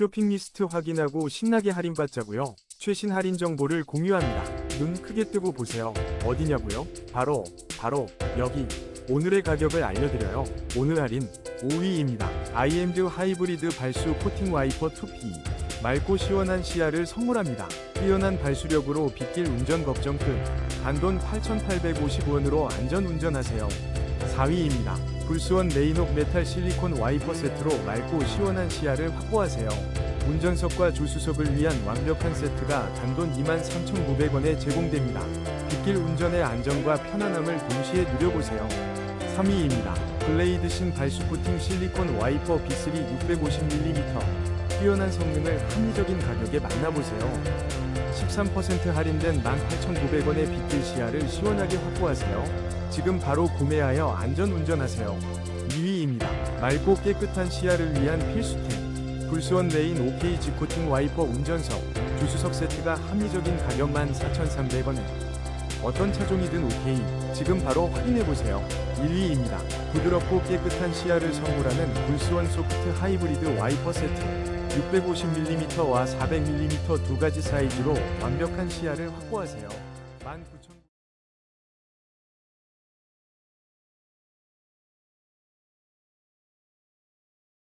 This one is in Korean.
쇼핑 리스트 확인하고 신나게 할인받자고요. 최신 할인 정보를 공유합니다. 눈 크게 뜨고 보세요. 어디냐고요? 바로 바로 여기. 오늘의 가격을 알려드려요. 오늘 할인 5위입니다. 아이엠드 하이브리드 발수 코팅 와이퍼 2P. 맑고 시원한 시야를 선물합니다. 뛰어난 발수력으로 빗길 운전 걱정 끝. 단돈 8,850원으로 안전 운전하세요. 4위입니다. 불수원 레인옥 메탈 실리콘 와이퍼 세트로 맑고 시원한 시야를 확보하세요. 운전석과 조수석을 위한 완벽한 세트가 단돈 23,900원에 제공됩니다. 빗길 운전의 안정과 편안함을 동시에 누려보세요. 3위입니다. 블레이드 신 발수 코팅 실리콘 와이퍼 B3 650mm. 뛰어난 성능을 합리적인 가격에 만나보세요. 13% 할인된 18,900원의 빗길 시야를 시원하게 확보하세요. 지금 바로 구매하여 안전 운전하세요. 2위입니다. 맑고 깨끗한 시야를 위한 필수템. 불수원 레인 OK 지코팅 와이퍼 운전석, 주수석 세트가 합리적인 가격만 4,300원에. 어떤 차종이든 OK. 지금 바로 확인해보세요. 1위입니다. 부드럽고 깨끗한 시야를 선물하는 불수원 소프트 하이브리드 와이퍼 세트. 650mm와 400mm 두 가지 사이즈로 완벽한 시야를 확보하세요. 19,000